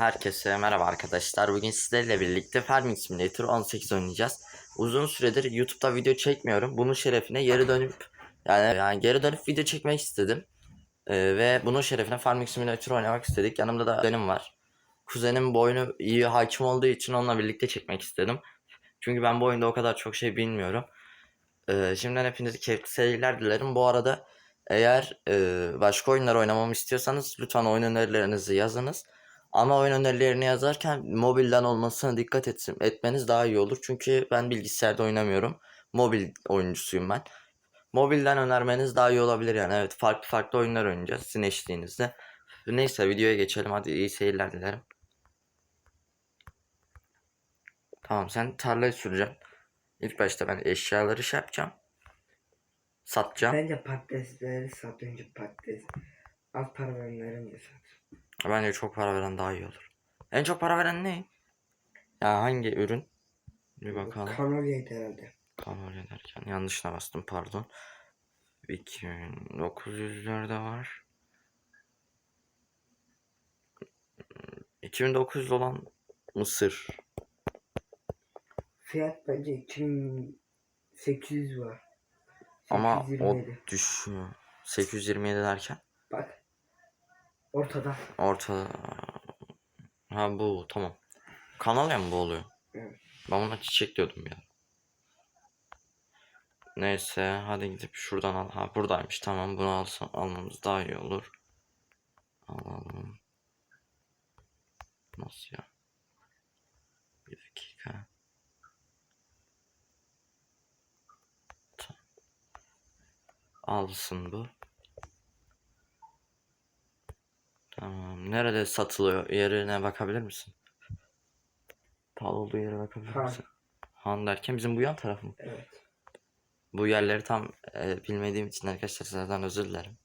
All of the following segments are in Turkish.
Herkese merhaba arkadaşlar. Bugün sizlerle birlikte Farming Simulator 18 oynayacağız. Uzun süredir YouTube'da video çekmiyorum. Bunun şerefine geri dönüp yani, yani geri dönüp video çekmek istedim. Ee, ve bunun şerefine Farming Simulator oynamak istedik. Yanımda da kuzenim var. Kuzenim bu iyi hakim olduğu için onunla birlikte çekmek istedim. Çünkü ben bu oyunda o kadar çok şey bilmiyorum. Ee, şimdiden hepinize keyifli seyirler dilerim. Bu arada eğer e, başka oyunlar oynamamı istiyorsanız lütfen oyun önerilerinizi yazınız. Ama oyun önerilerini yazarken mobilden olmasına dikkat etsin, etmeniz daha iyi olur. Çünkü ben bilgisayarda oynamıyorum. Mobil oyuncusuyum ben. Mobilden önermeniz daha iyi olabilir yani. Evet farklı farklı oyunlar oynayacağız sizin eşliğinizde. Neyse videoya geçelim hadi iyi seyirler dilerim. Tamam sen tarlayı süreceksin. İlk başta ben eşyaları şey yapacağım. Satacağım. Bence patatesleri sat önce patates. Az para verenlerin de sat. Bence çok para veren daha iyi olur. En çok para veren ne? Ya hangi ürün? Bir bakalım. Kanolyaydı herhalde. Kanal ederken yanlışına bastım pardon. 2900'lerde var. 2900 olan Mısır. Fiyat bence 2800 var. Ama o 827. düşüyor. 827 derken. Ortada. orta ha bu tamam. Kanal ya mı bu oluyor? Evet. Ben buna çiçek diyordum ya. Neyse hadi gidip şuradan al. Ha buradaymış tamam bunu alsam almamız daha iyi olur. Alalım. Nasıl ya? Bir dakika. Alsın bu. Tamam. Nerede satılıyor? Yerine bakabilir misin? Pahalı olduğu yere bakabilir Han. misin? Han derken bizim bu yan taraf mı? Evet. Bu yerleri tam e, bilmediğim için arkadaşlar sizlerden özür dilerim.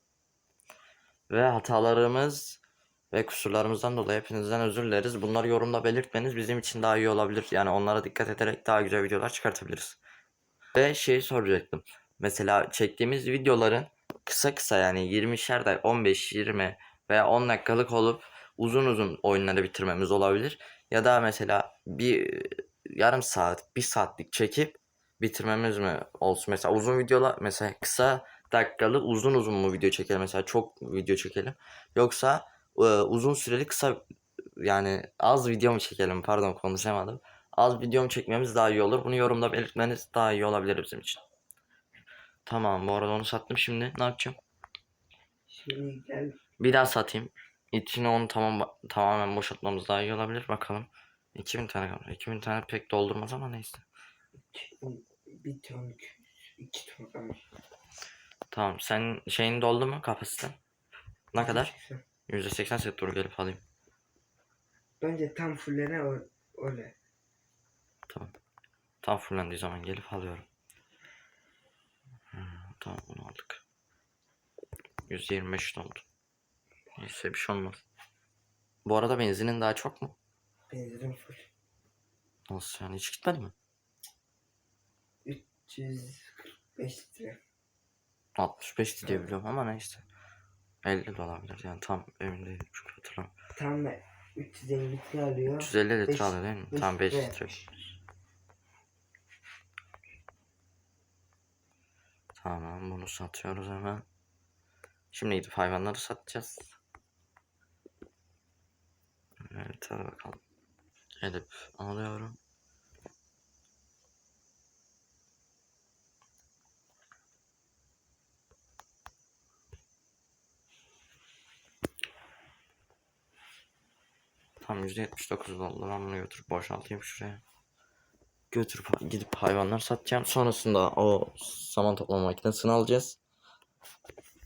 Ve hatalarımız ve kusurlarımızdan dolayı hepinizden özür dileriz. Bunları yorumda belirtmeniz bizim için daha iyi olabilir. Yani onlara dikkat ederek daha güzel videolar çıkartabiliriz. Ve şeyi soracaktım. Mesela çektiğimiz videoların kısa kısa yani 20'şer dakika 15-20 veya 10 dakikalık olup uzun uzun oyunları bitirmemiz olabilir. Ya da mesela bir yarım saat, bir saatlik çekip bitirmemiz mi olsun? Mesela uzun videolar mesela kısa dakikalık uzun uzun mu video çekelim? Mesela çok video çekelim. Yoksa e, uzun süreli kısa yani az video mu çekelim? Pardon konuşamadım. Az video mu çekmemiz daha iyi olur? Bunu yorumda belirtmeniz daha iyi olabilir bizim için. Tamam bu arada onu sattım şimdi. Ne yapacağım? Şimdi gel. Bir daha satayım. İçine onu tamam tamamen boşaltmamız daha iyi olabilir. Bakalım. 2000 tane kalmış. 2000 tane pek doldurmaz ama neyse. Bir ton, iki- iki ton kalmış. Tamam sen şeyin doldu mu kapasiten? Ne kadar? Güzel. %80 set dur gelip alayım. Bence tam fullene öyle. Tamam. Tam fullendiği zaman gelip alıyorum. Hmm, tamam bunu aldık. 125 doldu. Neyse bir şey olmaz. Bu arada benzinin daha çok mu? Benzinim full. Nasıl yani hiç gitmedi mi? 345 litre. 65 diye biliyorum ama neyse. 50 de olabilir yani tam emin değilim çünkü hatırlamıyorum. Tam 350 litre alıyor. 350 litre Beş- alıyor değil mi? Tam 5 litre. Tamam bunu satıyoruz hemen. Şimdi gidip hayvanları satacağız. Evet hadi bakalım. Gidip alıyorum. Tam %79 doldu. Ben bunu götürüp boşaltayım şuraya. Götürüp gidip hayvanlar satacağım. Sonrasında o saman toplama makinesini alacağız.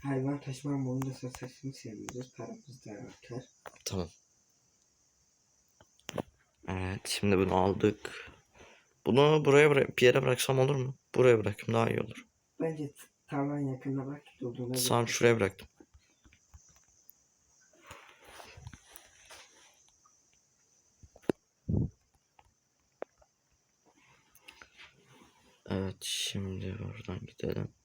Hayvan taşıma boyunca satsasını sevmiyoruz. Paramız da artar. Tamam. Evet şimdi bunu aldık. Bunu buraya bırak bir yere bıraksam olur mu? Buraya bırakayım daha iyi olur. Bence tamamen yakında bak dolduğuna Tamam şuraya bıraktım. Evet şimdi buradan gidelim.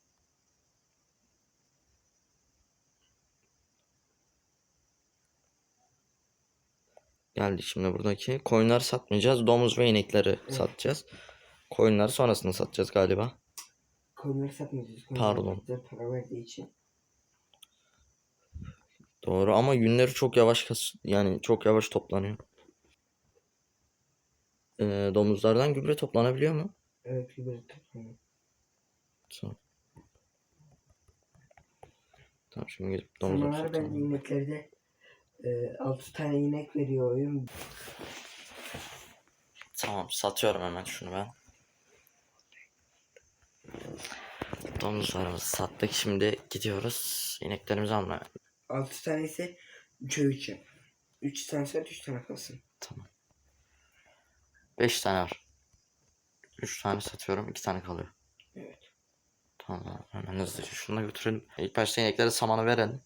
Geldik şimdi buradaki. Koyunları satmayacağız. Domuz ve inekleri satacağız. Koyunları sonrasında satacağız galiba. Koyunları satmayacağız. Pardon. Para verdiği için. Doğru ama yünleri çok yavaş yani çok yavaş toplanıyor. Ee, domuzlardan gübre toplanabiliyor mu? Evet gübre toplanıyor. Tamam. Tamam şimdi gidip domuzları Zamanlar ben satalım. ineklerde e, 6 tane inek veriyor oyun. Tamam satıyorum hemen şunu ben. Domuzlarımızı sattık şimdi gidiyoruz ineklerimizi almaya. 6 tane ise 3'e 3 yap. 3 tane sat 3 tane kalsın. Tamam. 5 tane var. 3 tane satıyorum 2 tane kalıyor. Evet. Tamam hemen hızlıca şunu da götürelim. İlk başta ineklere samanı verelim.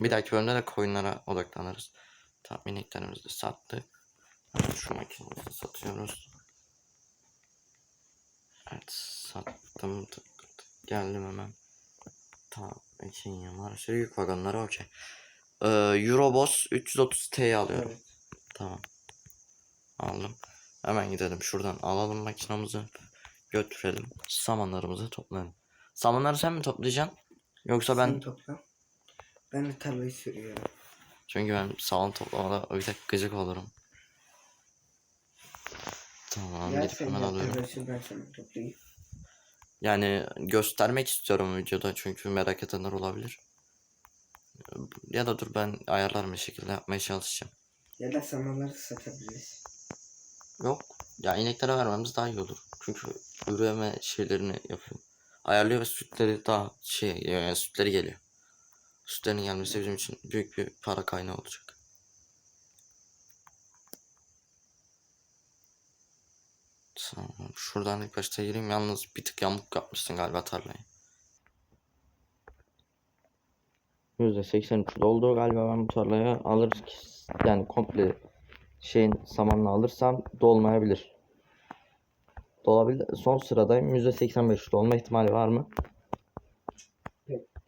Bir dahaki bölümde de koyunlara odaklanırız. Tamam ineklerimizi de sattık. Şu makineyi de satıyoruz. Evet sattım. Tık tık. Geldim hemen. Tamam. İkinci marşı yük vagonları okey. Ee, Eurobos 330T'yi alıyorum. Evet. Tamam. Aldım. Hemen gidelim şuradan alalım makinamızı. Götürelim. Samanlarımızı toplayalım. Samanları sen mi toplayacaksın? Yoksa ben Sen topla. Ben de tarlayı sürüyorum. çünkü ben saman toplamada bir tek gıcık olurum. Tamam Ya gidip sen hemen alıyorum. ben sana toplayayım. Yani göstermek istiyorum videoda çünkü merak edenler olabilir. Ya da dur ben ayarlarım bir şekilde yapmaya çalışacağım. Ya da samanları satabiliriz. Yok. Ya ineklere vermemiz daha iyi olur. Çünkü üreme şeylerini yapıyor. Ayarlıyor ve sütleri daha şey yani sütleri geliyor. Sütlerin gelmesi bizim için büyük bir para kaynağı olacak. Tamam. Şuradan ilk başta gireyim. Yalnız bir tık yamuk yapmışsın galiba tarlayı. %83 doldu galiba ben bu tarlayı alır yani komple şeyin samanını alırsam dolmayabilir. Dolabilir. Son sıradayım. %85 dolma ihtimali var mı?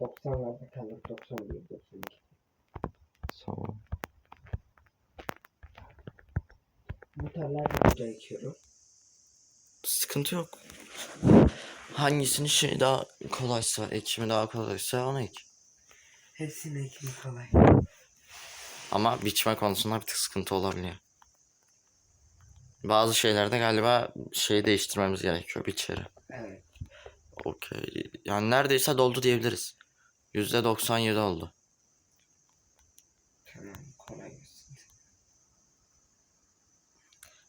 Pek 90'larda kalır. 91, 92. Tamam. Bu tarlayı burada ekiyorum. Sıkıntı yok. Hangisini şey daha kolaysa, ekimi daha kolaysa onu ek. Hepsinin ekimi kolay. Ama biçme konusunda bir tık sıkıntı olabiliyor. Bazı şeylerde galiba şey değiştirmemiz gerekiyor biçeri. Evet. Okey. Yani neredeyse doldu diyebiliriz. %97 oldu. Tamam kolay gelsin.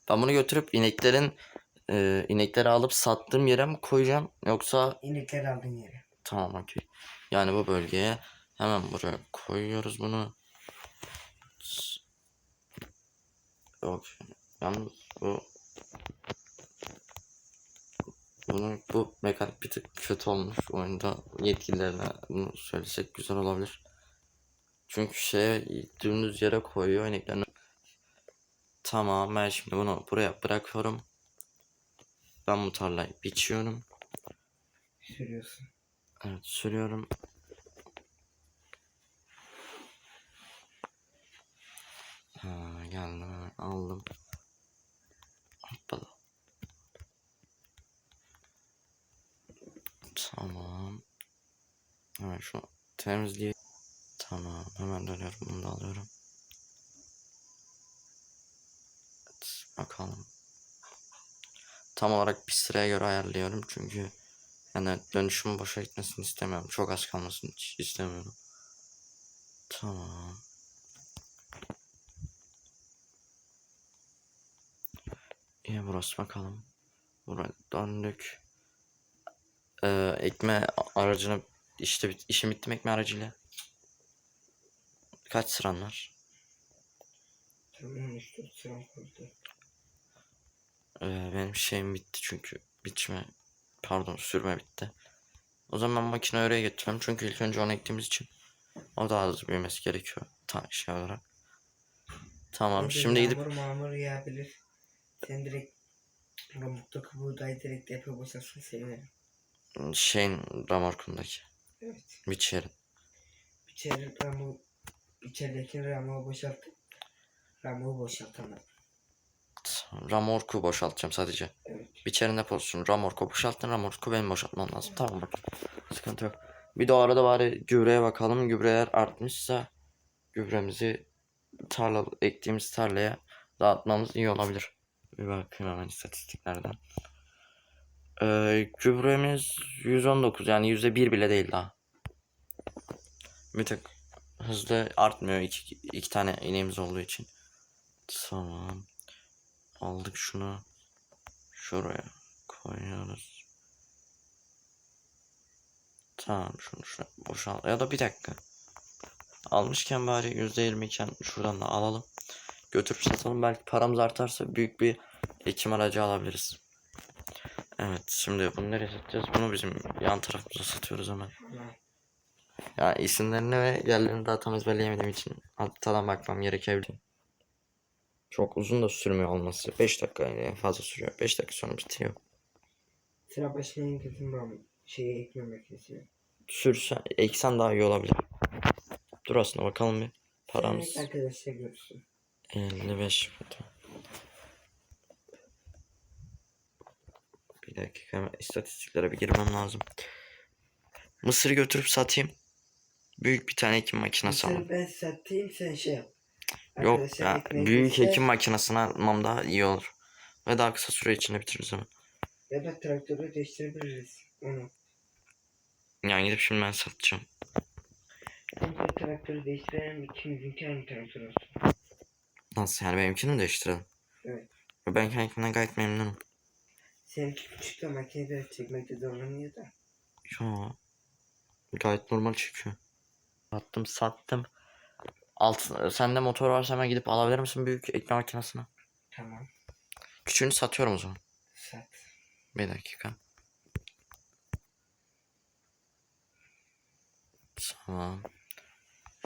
Ben bunu götürüp ineklerin e, inekleri alıp sattığım yere mi koyacağım yoksa İnekler aldığın yere. tamam okey. Yani bu bölgeye hemen buraya koyuyoruz bunu. Okey. Yalnız bu bunun bu mekanik bir tık kötü olmuş. Oyunda yetkililerine bunu söylesek güzel olabilir. Çünkü şeye dümdüz yere koyuyor ineklerini. Tamam ben şimdi bunu buraya bırakıyorum. Ben bu tarlayı biçiyorum. Sürüyorsun. Evet sürüyorum. Ha, geldim aldım. Hoppala. Tamam. Hemen şunu temizleyeyim. Tamam hemen dönüyorum bunu da alıyorum. Evet, bakalım. Tam olarak bir sıraya göre ayarlıyorum çünkü yani dönüşümün boşa gitmesini istemiyorum. Çok az kalmasını hiç istemiyorum. Tamam. İyi burası bakalım. Buraya döndük. Ee, ekme aracını işte işim bitti mi ekme aracıyla? Kaç sıran var? Tamam işte sıram kaldı. Ee, benim şeyim bitti çünkü biçme pardon sürme bitti. O zaman makine oraya getireceğim çünkü ilk önce onu ektiğimiz için o daha hızlı büyümesi gerekiyor. Ta şey olarak. Tamam Ya da şimdi gidip Yağmur mağmur yağabilir. Sen direkt pamuktaki buğdayı direkt yapıp basasın sevinirim. Şeyin ramorkundaki Evet. biçerim. İçeri ramu içerideki ramuğu boşaltıp Ramuğu boşaltamam. Ramorku boşaltacağım sadece. Evet. Bir çerinde pozisyon. Ramorku boşalttın. Ramorku benim boşaltmam lazım. Tamam bak. Sıkıntı yok. Bir de o arada bari gübreye bakalım. Gübre eğer artmışsa gübremizi tarla ektiğimiz tarlaya dağıtmamız iyi olabilir. Bir bakayım hemen istatistiklerden. Ee, gübremiz 119 yani %1 bile değil daha. Bir tık hızlı artmıyor iki, iki tane ineğimiz olduğu için. Tamam. Aldık şunu. Şuraya koyuyoruz. Tamam şunu şuraya boşalt. Ya da bir dakika. Almışken bari %20 iken şuradan da alalım. Götürüp satalım. Belki paramız artarsa büyük bir ekim aracı alabiliriz. Evet şimdi bunu nereye satacağız? Bunu bizim yan tarafımıza satıyoruz hemen. Ya isimlerini ve yerlerini daha tam ezberleyemediğim için haritadan bakmam gerekebilir. Çok uzun da sürmüyor olması. 5 dakika yani en fazla sürüyor. 5 dakika sonra bitiyor. sıra başına en kötü ram şeye ekme makinesi. Sürsen, eksen daha iyi olabilir. Dur aslında bakalım bir. Paramız Senin arkadaşlar görsün. 55. Tamam. Bir dakika hemen istatistiklere bir girmem lazım. Mısırı götürüp satayım. Büyük bir tane ekim makinesi alalım. Ben satayım sen şey yap. Yok Arkadaşlar ya büyük göster. ekim makinesini almam daha iyi olur. Ve daha kısa süre içinde bitiririz hemen. Ya da traktörü değiştirebiliriz. Onu. Yani gidip şimdi ben satacağım. Bence traktörü değiştirelim. İkimizinki aynı traktör olsun. Nasıl yani benimkini mi değiştirelim? Evet. Ben kendimden gayet memnunum. Seninki küçük de makinede çekmekte zorlanıyor da. Yo. Gayet normal çıkıyor. Sattım sattım. Alt, sende motor varsa hemen gidip alabilir misin büyük ekme makinesini? Tamam. Küçüğünü satıyorum o zaman. Sat. Bir dakika. Tamam.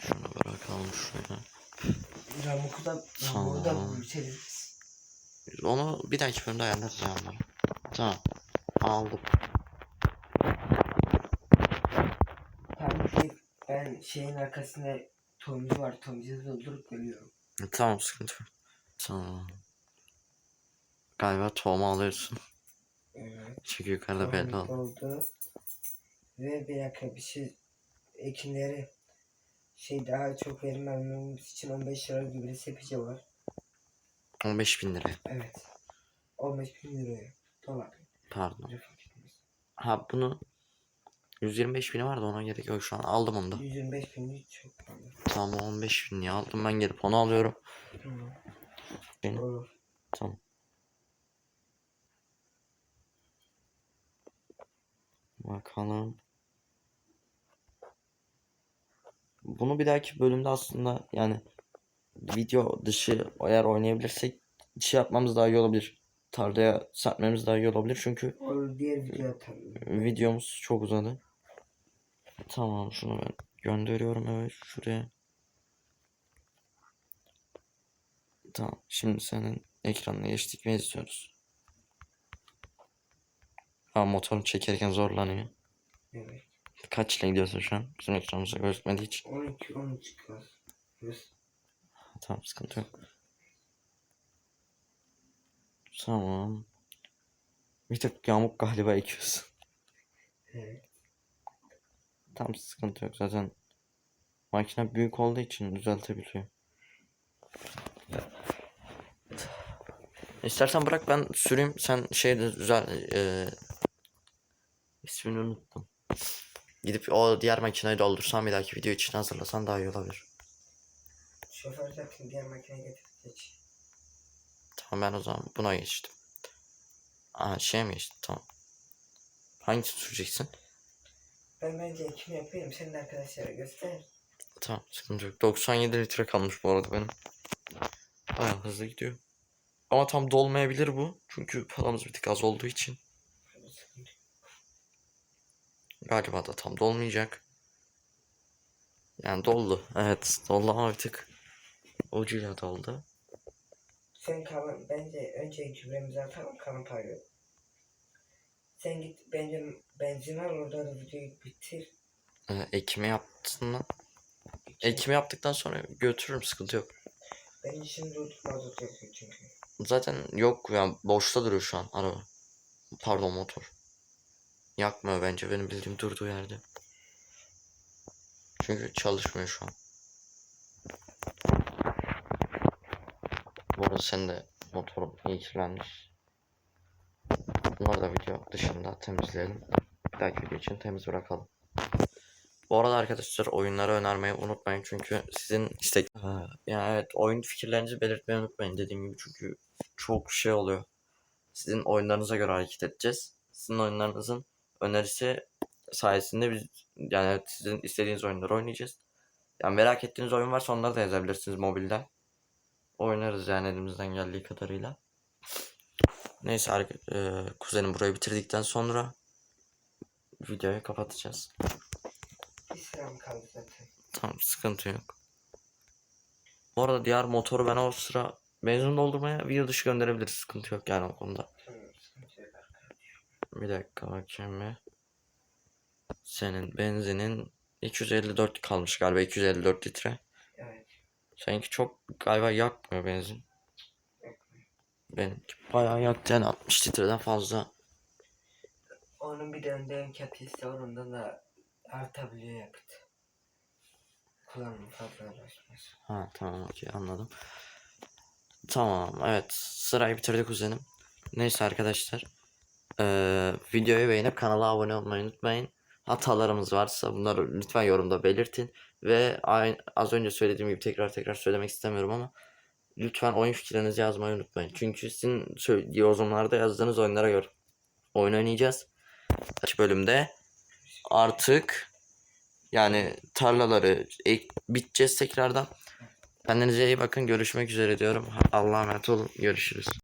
Şunu bırakalım şuraya. Ramuk'u da, Ramuk'u da Tamam. Onu bir dahaki bölümde ayarlarız ya onları. Tamam. Aldım. Şey, ben şeyin arkasında tomucu var. Tomucu doldurup geliyorum. Tamam sıkıntı yok. Tamam. Galiba tohumu alıyorsun. Evet. Çünkü yukarıda belli oldu. oldu. Ve bir dakika bir şey ekinleri şey daha çok verim almamız için 15 lira gübre sepici var. 15 bin liraya. Evet. 15 bin liraya. Pardon. Ha bunu 125 bini vardı ona gerek yok şu an aldım onu da. 125 bin çok pahalı. Tamam 15 bin aldım ben gelip onu alıyorum. Tamam. Benim. Olur. Tamam. Bakalım. Bunu bir dahaki bölümde aslında yani video dışı eğer oynayabilirsek şey yapmamız daha iyi olabilir. Tarlaya serpmemiz daha iyi olabilir çünkü diğer video atalım. videomuz çok uzadı. Tamam şunu ben gönderiyorum evet şuraya. Tamam şimdi senin ekranına geçtik ve izliyoruz. Ha motorun çekerken zorlanıyor. Evet. Kaçla gidiyorsun şu an? Bizim ekranımıza gözükmediği için. 12 13 klas. Yüz. Tamam sıkıntı yok. Tamam. Bir tık yamuk galiba ekiyorsun. Evet. Tam sıkıntı yok zaten. Makine büyük olduğu için düzeltebiliyor. İstersen bırak ben süreyim sen şeyde düzel eee ismini unuttum. Gidip o diğer makineyi doldursan bir dahaki video için hazırlasan daha iyi olabilir. Şoför zaten diğer makineye getirip geç. Tamam ben o zaman buna geçtim. Aa şey mi geçtim tamam. Hangisini süreceksin? Ben bence ekim yapayım. Senin arkadaşlara göster. Tamam sıkıntı yok. 97 litre kalmış bu arada benim. Bayağı hızlı gidiyor. Ama tam dolmayabilir bu. Çünkü paramız bir tık az olduğu için. Galiba da tam dolmayacak. Yani doldu. Evet doldu ama bir tık ucuyla doldu. Sen kalan bence önce gübremizi atalım kalan parayı. Sen git bence benzin al orada da videoyu bitir. Ee, ekimi yaptın mı? Ekimi yaptıktan sonra götürürüm sıkıntı yok. Benim şimdi mazot yakıyor çünkü. Zaten yok ya boşta duruyor şu an araba. Pardon motor. Yakmıyor bence benim bildiğim durduğu yerde. Çünkü çalışmıyor şu an. Bu arada sen de motorun iyi kirlenmiş. Bunları da video dışında temizleyelim. Bir dahaki video için temiz bırakalım. Bu arada arkadaşlar oyunları önermeyi unutmayın çünkü sizin istek... Yani evet oyun fikirlerinizi belirtmeyi unutmayın dediğim gibi çünkü çok şey oluyor. Sizin oyunlarınıza göre hareket edeceğiz. Sizin oyunlarınızın önerisi sayesinde biz yani sizin istediğiniz oyunları oynayacağız. Yani merak ettiğiniz oyun varsa onları da yazabilirsiniz mobilden. Oynarız yani elimizden geldiği kadarıyla. Neyse e, kuzenim burayı bitirdikten sonra videoyu kapatacağız. Kaldı zaten. Tamam sıkıntı yok. Bu arada diğer motoru ben o sıra benzin doldurmaya video dışı gönderebiliriz. Sıkıntı yok yani o konuda. Bir dakika bakayım bir. Senin benzinin 254 kalmış galiba 254 litre. Seninki çok galiba yakmıyor benzin. Benimki bayağı yaktı yani 60 litreden fazla. Onun bir de önden kapısı var ondan da artabiliyor yakıt. Kullanım fazla. Ha tamam okey anladım. Tamam evet sırayı bitirdik kuzenim. Neyse arkadaşlar. Eee videoyu beğenip kanala abone olmayı unutmayın. Hatalarımız varsa bunları lütfen yorumda belirtin. Ve aynı, az önce söylediğim gibi tekrar tekrar söylemek istemiyorum ama lütfen oyun fikirlerinizi yazmayı unutmayın. Çünkü sizin yorumlarda yazdığınız oyunlara göre oyun oynayacağız. Kaç bölümde artık yani tarlaları ek, biteceğiz tekrardan. Kendinize iyi bakın. Görüşmek üzere diyorum. Allah'a emanet olun. Görüşürüz.